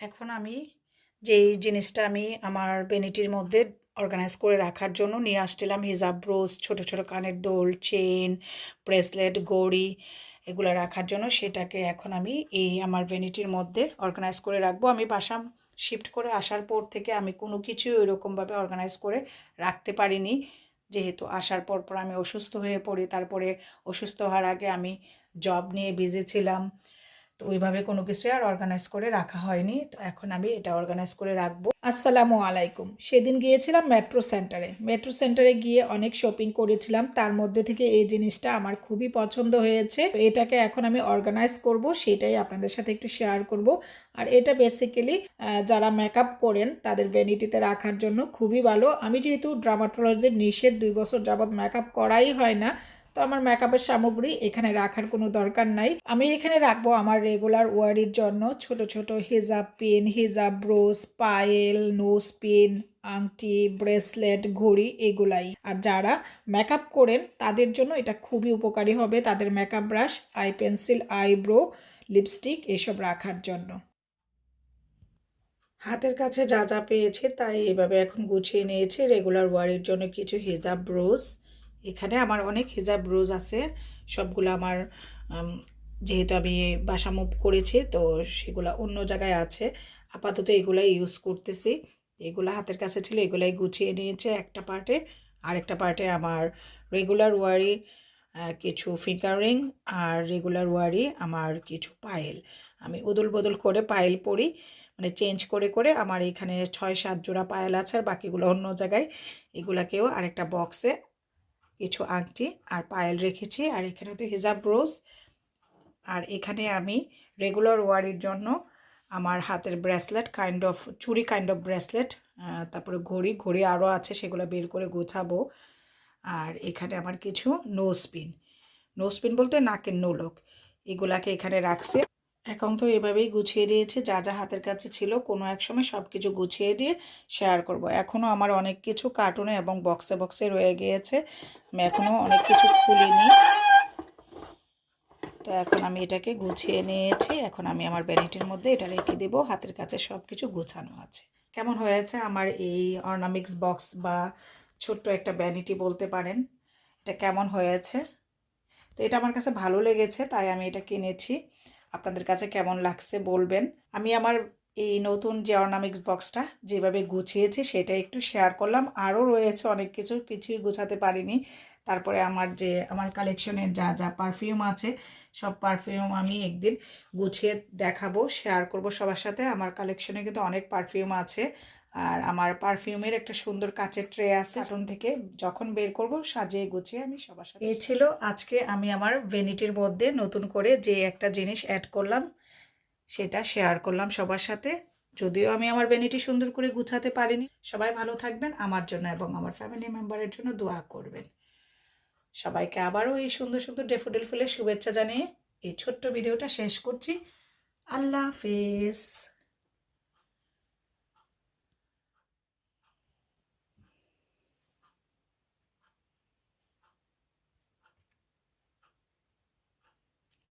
এখন আমি যেই জিনিসটা আমি আমার বেনিটির মধ্যে অর্গানাইজ করে রাখার জন্য নিয়ে আসছিলাম, হিজাব ব্রোজ ছোট ছোট কানের দোল চেন ব্রেসলেট গড়ি এগুলো রাখার জন্য সেটাকে এখন আমি এই আমার ভ্যানিটির মধ্যে অর্গানাইজ করে রাখব। আমি বাসা শিফট করে আসার পর থেকে আমি কোনো কিছু ওইরকমভাবে অর্গানাইজ করে রাখতে পারিনি। যেহেতু আসার পর পর আমি অসুস্থ হয়ে পড়ি, তারপরে অসুস্থ হওয়ার আগে আমি জব নিয়ে বিজি ছিলাম। তো ওইভাবে কোনো কিছু আর অর্গানাইজ করে রাখা হয়নি। তো এখন আমি এটা অর্গানাইজ করে রাখব। আসসালামু আলাইকুম। সেদিন গিয়েছিলাম মেট্রো সেন্টারে মেট্রো সেন্টারে গিয়ে অনেক শপিং করেছিলাম। তার মধ্যে থেকে এই জিনিসটা আমার খুবই পছন্দ হয়েছে। এটাকে এখন আমি অর্গানাইজ করব, সেটাই আপনাদের সাথে একটু শেয়ার করব। আর এটা বেসিক্যালি যারা মেকআপ করেন, তাদের ভ্যানিটিতে রাখার জন্য খুবই ভালো। আমি যেহেতু ড্রামাটোলজির নিষেধ দুই বছর যাবৎ মেকআপ করাই হয় না তো আমার মেকআপের সামগ্রী এখানে রাখার কোনো দরকার নাই। আমি এখানে রাখব আমার রেগুলার ওয়ারির জন্য ছোট ছোট হিজাব পিন, হিজাব ব্রোস পায়েল নোজ পিন আংটি ব্রেসলেট ঘড়ি এগুলাই। আর যারা মেকআপ করেন তাদের জন্য এটা খুবই উপকারী হবে তাদের makeup brush eye pencil eyebrow lipstick এসব রাখার জন্য। হাতের কাছে যা যা পেয়েছে তাই এভাবে এখন গুছিয়ে নিয়েছে। রেগুলার ওয়ারির জন্য কিছু হেজাব ব্রোজ এখানে আমার অনেক হিজাব রোজ আছে। সবগুলো আমার যেহেতু আমি বাসা মুভ করেছি, তো সেগুলো অন্য জায়গায় আছে। আপাতত এগুলাই ইউজ করতেছি। এগুলো হাতের কাছে ছিল, এগুলাই গুছিয়ে নিয়েছে একটা পার্টে। আর একটা পার্টে আমার রেগুলার ওয়ারি কিছু ফিঙ্গারিং আর রেগুলার ওয়ারি আমার কিছু পায়েল আমি উদল বদল করে পায়েল পরি মানে চেঞ্জ করে করে আমার এখানে ছয়, সাত জোড়া পায়েল আছে আর বাকিগুলো অন্য জায়গায়। এগুলাকেও আরেকটা বক্সে কিছু আংটি আর পায়েল রেখেছি, আর এখানে তো হিজাব ব্রোজ আর এখানে আমি রেগুলার ওয়ারির জন্য আমার হাতের ব্রেসলেট কাইন্ড অফ চুরি কাইন্ড অফ ব্রেসলেট তারপরে ঘড়ি ঘড়ি আরও আছে, সেগুলো বের করে গোছাবো। আর এখানে আমার কিছু নোজ পিন নোজ পিন বলতে নাকের নোলক, এগুলাকে এখানে রাখছে। এখন তো এভাবেই গুছিয়ে দিয়েছে। যা যা হাতের কাছে ছিল কোনো এক সময় সব কিছু গুছিয়ে দিয়ে শেয়ার করব। এখনও আমার অনেক কিছু কার্টুনে এবং বক্সে বক্সে রয়ে গিয়েছে। আমি এখনও অনেক কিছু খুলিনি। তো এখন আমি এটাকে গুছিয়ে নিয়েছি। এখন আমি আমার ব্যানিটির মধ্যে এটা রেখে দেবো। হাতের কাছে সব কিছু গুছানো আছে। কেমন হয়েছে আমার এই অর্নামিক্স বক্স বা ছোট্ট একটা ব্যানিটি বলতে পারেন? এটা কেমন হয়েছে? তো এটা আমার কাছে ভালো লেগেছে, তাই আমি এটা কিনেছি। আপনাদের কাছে কেমন লাগছে বলবেন। আমি আমার এই নতুন যে অর্নামিক্স বক্সটা যেভাবে গুছিয়েছি সেটা একটু শেয়ার করলাম। আরও রয়েছে অনেক কিছু, কিছুই গুছাতে পারিনি। তারপরে আমার যে, আমার কালেকশনের যা যা পারফিউম আছে, সব পারফিউম আমি একদিন গুছিয়ে দেখাবো শেয়ার করব সবার সাথে। আমার কালেকশনে কিন্তু অনেক পারফিউম আছে। আর আমার পারফিউমের একটা সুন্দর কাচের ট্রে আছে কার্টুন থেকে। যখন বের করব সাজিয়ে গুছিয়ে আমি সবার সাথে এই ছিল আজকে আমি আমার ভেনিটির মধ্যে নতুন করে যে একটা জিনিস অ্যাড করলাম সেটা শেয়ার করলাম সবার সাথে। যদিও আমি আমার ভ্যানিটি সুন্দর করে গুছাতে পারিনি। সবাই ভালো থাকবেন আমার জন্য এবং আমার ফ্যামিলি মেম্বারের জন্য দোয়া করবেন। সবাইকে আবারও এই সুন্দর সুন্দর ডেফোডেল ফুলের শুভেচ্ছা জানিয়ে এই ছোট্ট ভিডিওটা শেষ করছি। আল্লাহ হাফেজ।